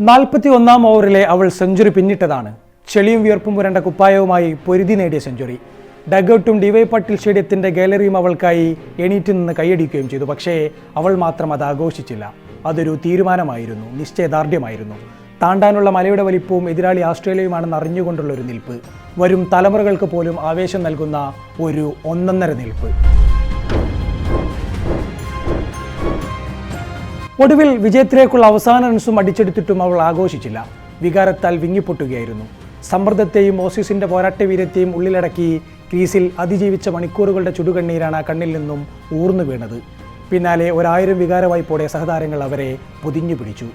നാൽപ്പത്തി ഒന്നാം ഓവറിലെ അവൾ സെഞ്ചുറി പിന്നിട്ടതാണ്. ചെളിയും വിയർപ്പും പുരണ്ട കുപ്പായവുമായി പൊരുതി നേടിയ സെഞ്ചുറി. ഡഗൌട്ടും ഡിവൈ പട്ടിൽ സ്റ്റേഡിയത്തിന്റെ ഗാലറിയും അവൾക്കായി എണീറ്റ് നിന്ന് കൈയടിക്കുകയും ചെയ്തു. പക്ഷേ അവൾ മാത്രം അത് ആഘോഷിച്ചില്ല. അതൊരു തീരുമാനമായിരുന്നു. നിശ്ചയദാർഢ്യമായിരുന്നു. താണ്ടാനുള്ള മലയുടെ വലിപ്പവും എതിരാളി ആസ്ട്രേലിയയുമാണെന്ന് അറിഞ്ഞുകൊണ്ടുള്ള ഒരു നിൽപ്പ്. വരും തലമുറകൾക്ക് പോലും ആവേശം നൽകുന്ന ഒരു ഒന്നൊന്നര നിൽപ്പ്. ഒടുവിൽ വിജയത്തിലേക്കുള്ള അവസാന റൺസും അടിച്ചെടുത്തിട്ടും അവൾ ആഘോഷിച്ചില്ല. വികാരത്താൽ വിങ്ങിപ്പൊട്ടുകയായിരുന്നു. സമ്മർദ്ദത്തെയും ഓസീസിന്റെ പോരാട്ട വീര്യത്തെയും ഉള്ളിലടക്കി ക്രീസിൽ അതിജീവിച്ച മണിക്കൂറുകളുടെ ചുടുകണ്ണീരാണ് കണ്ണിൽ നിന്നും ഊർന്നു വീണത്. പിന്നാലെ ഒരായിരം വികാരവായ്പോടെ സഹതാരങ്ങൾ അവരെ പൊതിഞ്ഞു പിടിച്ചു.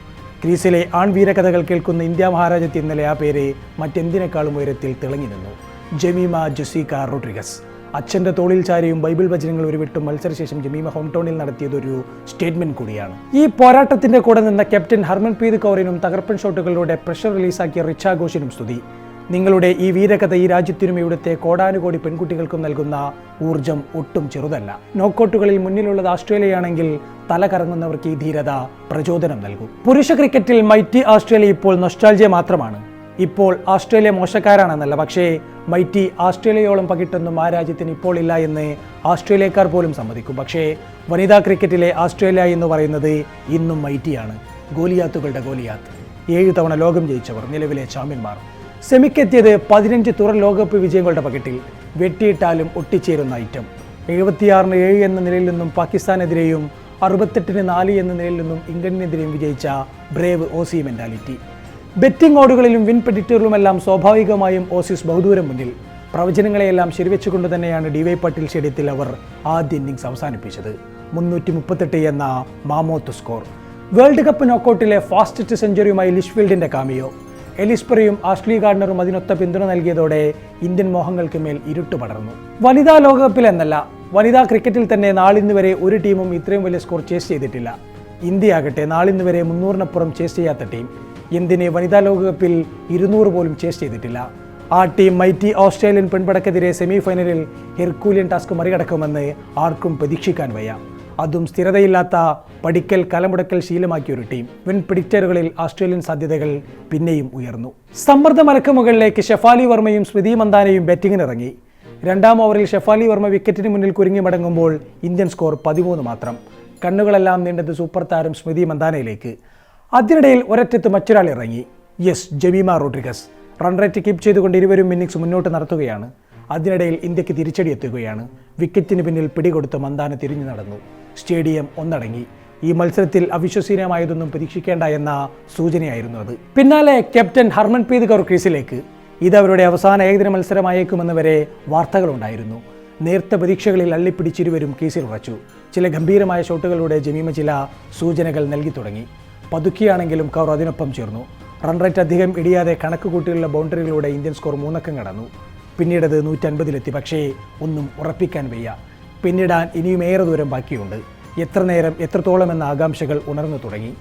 ക്രീസിലെ ആൺവീരകഥകൾ കേൾക്കുന്ന ഇന്ത്യ മഹാരാജ്യത്ത് ഇന്നലെ ആ പേര് മറ്റെന്തിനേക്കാളും ഉയരത്തിൽ തിളങ്ങി നിന്നു. ജമീമ ജുസീക റോഡ്രിഗസ്. അച്ഛന്റെ തോളിൽ ചാരിയും ബൈബിൾ വചനങ്ങൾ ഉരുവിട്ടും മത്സരശേഷം ജമീമ ഹോം ടൗണിൽ നടത്തിയതൊരു സ്റ്റേറ്റ്മെന്റ് കൂടിയാണ്. ഈ പോരാട്ടത്തിന്റെ കൂടെ നിന്ന ക്യാപ്റ്റൻ ഹർമൻപ്രീത് കൗറിനും തകർപ്പൻ ഷോട്ടുകളിലൂടെ പ്രഷർ റിലീസാക്കിയ റിച്ച ഘോഷിനും സ്തുതി. നിങ്ങളുടെ ഈ വീരകഥ ഈ രാജ്യത്തിനും ഇവിടുത്തെ കോടാനുകോടി പെൺകുട്ടികൾക്കും നൽകുന്ന ഊർജം ഒട്ടും ചെറുതല്ല. നോക്കൌട്ടുകളിൽ മുന്നിലുള്ളത് ആസ്ട്രേലിയയാണെങ്കിൽ തല കറങ്ങുന്നവർക്ക് ഈ ധീരത പ്രചോദനം നൽകും. പുരുഷ ക്രിക്കറ്റിൽ മൈറ്റി ആസ്ട്രേലിയ ഇപ്പോൾ നൊസ്റ്റാൾജിയ മാത്രമാണ്. ഇപ്പോൾ ഓസ്ട്രേലിയ മോശക്കാരാണെന്നല്ല പക്ഷേ മൈറ്റി ആസ്ട്രേലിയയോളം പകിട്ടൊന്നും ആ രാജ്യത്തിന് ഇപ്പോൾ ഇല്ല എന്ന് ആസ്ട്രേലിയക്കാർ പോലും സമ്മതിക്കും. പക്ഷേ വനിതാ ക്രിക്കറ്റിലെ ആസ്ട്രേലിയ എന്ന് പറയുന്നത് ഇന്നും മൈറ്റിയാണ്. ഗോലിയാത്തുകളുടെ ഗോലിയാത്ത്. ഏഴ് തവണ ലോകം ജയിച്ചവർ നിലവിലെ ചാമ്പ്യന്മാർ. സെമിക്കെത്തിയത് പതിനഞ്ച് തുറൻ ലോകകപ്പ് വിജയങ്ങളുടെ പകിട്ടിൽ വെട്ടിയിട്ടാലും ഒട്ടിച്ചേരുന്ന ഐറ്റം. എഴുപത്തിയാറിന് ഏഴ് എന്ന നിലയിൽ നിന്നും പാകിസ്ഥാനെതിരെയും അറുപത്തെട്ടിന് നാല് എന്ന നിലയിൽ നിന്നും ഇംഗ്ലണ്ടിനെതിരെയും വിജയിച്ച ബ്രേവ് ഓസി മെന്റാലിറ്റി. ബെറ്റിംഗ് ഓടുകളിലും വിൻ പ്രഡിക്റ്ററിലുമെല്ലാം സ്വാഭാവികമായും ഓസീസ് ബഹുദൂരം മുന്നിൽ. പ്രവചനങ്ങളെയെല്ലാം ശരിവെച്ചുകൊണ്ട് തന്നെയാണ് ഡിവൈ പട്ടേൽ സ്റ്റേഡിയത്തിൽ അവർ ആദ്യ ഇന്നിംഗ്സ് അവസാനിപ്പിച്ചത്. മുന്നൂറ്റി മുപ്പത്തെട്ട് എന്ന മാമോത്ത് സ്കോർ. വേൾഡ് കപ്പ് നോക്കൌട്ടിലെ ഫാസ്റ്റസ്റ്റ് സെഞ്ചുറിയുമായി ലിഷ്ഫീൽഡിന്റെ കാമിയോ. എലിസ്പെറിയും ആഷ്ലി ഗാർഡനറും അതിനൊത്ത പിന്തുണ നൽകിയതോടെ ഇന്ത്യൻ മോഹങ്ങൾക്ക് മേൽ ഇരുട്ട് പടർന്നു. വനിതാ ലോകകപ്പിൽ എന്നല്ല വനിതാ ക്രിക്കറ്റിൽ തന്നെ നാളിന്ന് വരെ ഒരു ടീമും ഇത്രയും വലിയ സ്കോർ ചേസ് ചെയ്തിട്ടില്ല. ഇന്ത്യയാകട്ടെ നാളിന്ന് വരെ മുന്നൂറിനപ്പുറം ചേസ് ചെയ്യാത്ത ടീം. എന്തിന് വനിതാ ലോകകപ്പിൽ ഇരുന്നൂറ് പോലും ചേസ് ചെയ്തിട്ടില്ല. ആ ടീം മൈറ്റി ഓസ്ട്രേലിയൻ പെൺപടക്കെതിരെ സെമി ഫൈനലിൽ ഹെർക്കൂലിയൻ ടാസ്ക് മറികടക്കുമെന്ന് ആർക്കും പ്രതീക്ഷിക്കാൻ വയ്യ. അതും സ്ഥിരതയില്ലാത്ത പഠിക്കൽ കലമുടക്കൽ ശീലമാക്കിയ ഒരു ടീം വിൻ പ്രിഡിക്റ്ററുകളിൽ ഓസ്ട്രേലിയൻ സാധ്യതകൾ പിന്നെയും ഉയർന്നു. സമ്മർദ്ദ മലക്കുമുകളിലേക്ക് ഷെഫാലി വർമ്മയും സ്മൃതി മന്ദാനയും ബാറ്റിങ്ങിനിറങ്ങി രണ്ടാം ഓവറിൽ ഷെഫാലി വർമ്മ വിക്കറ്റിന് മുന്നിൽ കുരുങ്ങി മടങ്ങുമ്പോൾ ഇന്ത്യൻ സ്കോർ പതിമൂന്ന് മാത്രം. കണ്ണുകളെല്ലാം നീണ്ടത് സൂപ്പർ താരം സ്മൃതി മന്ദാനയിലേക്ക്. അതിനിടയിൽ ഒരറ്റത്ത് മറ്റൊരാൾ ഇറങ്ങി. Yes Jemimah Rodrigues. Run rate keep ചെയ്തുകൊണ്ട് ഇരുവരും ഇന്നിങ്സ് മുന്നോട്ട് നടത്തുകയാണ്. അതിനിടയിൽ ഇന്ത്യയ്ക്ക് തിരിച്ചടി എത്തുകയാണ്. വിക്കറ്റിന് പിന്നിൽ പിടികൊടുത്ത് മന്ദാന തിരിഞ്ഞു നടന്നു. സ്റ്റേഡിയം ഒന്നടങ്ങി. ഈ മത്സരത്തിൽ അവിശ്വസനീയമായതൊന്നും പ്രതീക്ഷിക്കേണ്ട എന്ന സൂചനയായിരുന്നു അത്. പിന്നാലെ ക്യാപ്റ്റൻ ഹർമൻപ്രീത് കൗർ ക്രീസിലേക്ക് ഇത് അവരുടെ അവസാന ഏകദിന മത്സരമായേക്കുമെന്ന് വരെ വാർത്തകളുണ്ടായിരുന്നു. നേർത്ത പ്രതീക്ഷകളിൽ അള്ളിപ്പിടിച്ചിരുവരും കേസിൽ ഉറച്ചു. ചില ഗംഭീരമായ ഷോട്ടുകളിലൂടെ ജമീമ ചില സൂചനകൾ നൽകി തുടങ്ങി. പതുക്കിയാണെങ്കിലും കൗർ അതിനൊപ്പം ചേർന്നു. റൺ റേറ്റ് അധികം ഇടിയാതെ കണക്ക് കൂട്ടിയുള്ള ബൗണ്ടറികളിലൂടെ ഇന്ത്യൻ സ്കോർ മൂന്നക്കം കടന്നു. പിന്നീടത് നൂറ്റൻപതിലെത്തി പക്ഷേ ഒന്നും ഉറപ്പിക്കാൻ വയ്യ. പിന്നിടാൻ ഇനിയും ഏറെ ദൂരം ബാക്കിയുണ്ട്. എത്ര നേരം എത്രത്തോളം എന്ന ആകാംക്ഷകൾ ഉണർന്നു തുടങ്ങി.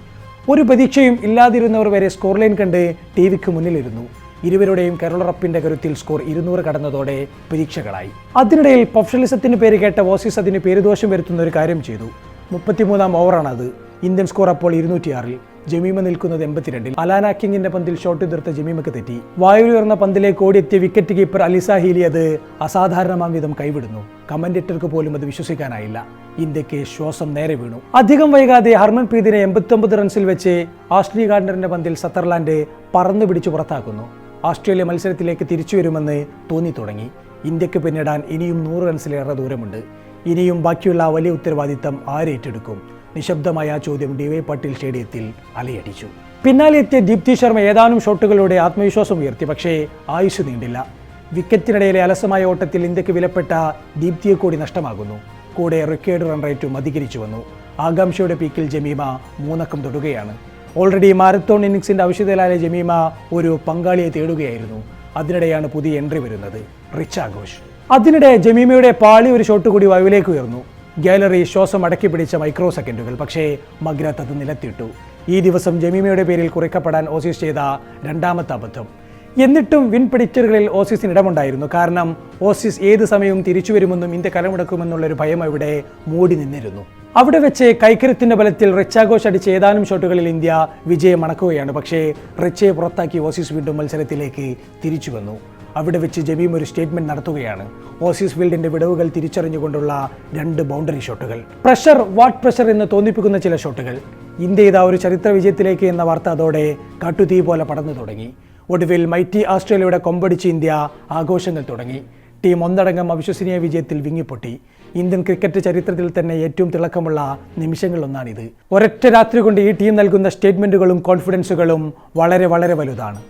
ഒരു പ്രതീക്ഷയും ഇല്ലാതിരുന്നവർ വരെ സ്കോർ ലൈൻ കണ്ട് ടി വിക്ക് മുന്നിലിരുന്നു. ഇരുവരുടെയും കേരളറപ്പിന്റെ കരുത്തിൽ സ്കോർ ഇരുന്നൂറ് കടന്നതോടെ പ്രതീക്ഷകളായി. അതിനിടയിൽ പ്രൊഫഷണലിസത്തിന് പേര് കേട്ട ഓസീസ് അതിന് പേരുദോഷം വരുത്തുന്ന ഒരു കാര്യം ചെയ്തു. മുപ്പത്തിമൂന്നാം ഓവറാണത് ഇന്ത്യൻ സ്കോർ അപ്പോൾ ഇരുന്നൂറ്റിയാറിൽ. ജമീമ നിൽക്കുന്നത് എൺപത്തിരണ്ടിൽ. അലാന കിങ്ങിന്റെ പന്തിൽ ഷോട്ട് എതിർത്ത ജമീമക്ക് തെറ്റി. വായുയർന്ന പന്തിലേക്ക് ഓടിയെത്തിയ വിക്കറ്റ് കീപ്പർ അലിസ ഹീലി അത് അസാധാരണമാം വിധം കൈവിടുന്നു. കമന്റേറ്റർക്ക് പോലും അത് വിശ്വസിക്കാനായില്ല. ഇന്ത്യയ്ക്ക് ശ്വാസം നേരെ വീണു. അധികം വൈകാതെ ഹർമൻ ഹർമൻപ്രീതിനെ എൺപത്തൊമ്പത് റൺസിൽ വെച്ച് ആഷ്ലി ഗാർഡനറിന്റെ പന്തിൽ സത്തർലാൻഡ് പറന്നു പിടിച്ചു പുറത്താക്കുന്നു. ഓസ്ട്രേലിയ മത്സരത്തിലേക്ക് തിരിച്ചു വരുമെന്ന് തോന്നി തുടങ്ങി. ഇന്ത്യയ്ക്ക് പിന്നിടാൻ ഇനിയും നൂറ് റൺസിലേറെ ദൂരമുണ്ട്. ഇനിയും ബാക്കിയുള്ള വലിയ ഉത്തരവാദിത്തം ആരേറ്റെടുക്കും നിശബ്ദമായ ആ ചോദ്യം ഡി വൈ പട്ടേൽ സ്റ്റേഡിയത്തിൽ അലയടിച്ചു. പിന്നാലെ എത്തിയ ദീപ്തി ശർമ്മ ഏതാനും ഷോട്ടുകളിലൂടെ ആത്മവിശ്വാസം ഉയർത്തി പക്ഷേ ആയുസ് നീണ്ടില്ല. വിക്കറ്റിനിടയിലെ അലസമായ ഓട്ടത്തിൽ ഇന്ത്യയ്ക്ക് വിലപ്പെട്ട ദീപ്തിയെ കൂടി നഷ്ടമാകുന്നു. കൂടെ റിക്കേർഡ് റൺ റേറ്റും അധികരിച്ചു വന്നു. ആകാംക്ഷയുടെ പീക്കിൽ ജമീമ മൂന്നക്കം തൊടുകയാണ്. ഓൾറെഡി മാരത്തോൺ ഇന്നിങ്സിന്റെ ആവശ്യതയിലായ ജമീമ ഒരു പങ്കാളിയെ തേടുകയായിരുന്നു. അതിനിടെയാണ് പുതിയ എൻട്രി വരുന്നത്. റിച്ച് ആഘോഷ്. അതിനിടെ ജമീമയുടെ പാളി ഒരു ഷോട്ട് കൂടി വയവിലേക്ക് ഉയർന്നു. ഗാലറി ശ്വാസം അടക്കി പിടിച്ച മൈക്രോ സെക്കൻഡുകൾ പക്ഷേ മഗ്രത്ത് അത് നിലത്തിട്ടു. ഈ ദിവസം ജമീമയുടെ പേരിൽ കുറിക്കപ്പെടാൻ ഓസീസ് ചെയ്ത രണ്ടാമത്തെ അബദ്ധം. എന്നിട്ടും വിൻ പിടിച്ചറുകളിൽ ഓസീസിന് ഇടമുണ്ടായിരുന്നു. കാരണം ഓസീസ് ഏത് സമയവും തിരിച്ചു വരുമെന്നും ഇന്ത്യ കലമുടക്കുമെന്നുള്ളൊരു ഭയം അവിടെ മൂടി നിന്നിരുന്നു. അവിടെ വെച്ച് കൈക്കരുത്തിന്റെ ബലത്തിൽ റിച്ചാഘോഷ് അടിച്ച ഏതാനും ഷോട്ടുകളിൽ ഇന്ത്യ വിജയം മണക്കുകയാണ് പക്ഷേ റിച്ചയെ പുറത്താക്കി ഓസീസ് വീണ്ടും മത്സരത്തിലേക്ക് തിരിച്ചു വന്നു. അവിടെ വെച്ച് ജമീം ഒരു സ്റ്റേറ്റ്മെന്റ് നടത്തുകയാണ്. ഓസീസ് ഫീൽഡിന്റെ വിടവുകൾ തിരിച്ചറിഞ്ഞുകൊണ്ടുള്ള രണ്ട് ബൗണ്ടറി ഷോട്ടുകൾ. പ്രഷർ വാട്ട് പ്രഷർ എന്ന് തോന്നിപ്പിക്കുന്ന ചില ഷോട്ടുകൾ. ഇന്ത്യ ഇതാ ഒരു ചരിത്ര വിജയത്തിലേക്ക് എന്ന വാർത്ത അതോടെ കാട്ടുതീ പോലെ പടന്നു തുടങ്ങി. ഒടുവിൽ മൈറ്റി ആസ്ട്രേലിയയുടെ കൊമ്പടിച്ച് ഇന്ത്യ ആഘോഷങ്ങൾ തുടങ്ങി. ടീം ഒന്നടങ്കം അവിശ്വസനീയ വിജയത്തിൽ വിങ്ങിപ്പൊട്ടി. ഇന്ത്യൻ ക്രിക്കറ്റ് ചരിത്രത്തിൽ തന്നെ ഏറ്റവും തിളക്കമുള്ള നിമിഷങ്ങളൊന്നാണിത് ഒരൊറ്റ രാത്രി കൊണ്ട് ഈ ടീം നൽകുന്ന സ്റ്റേറ്റ്മെന്റുകളും കോൺഫിഡൻസുകളും വളരെ വളരെ വലുതാണ്.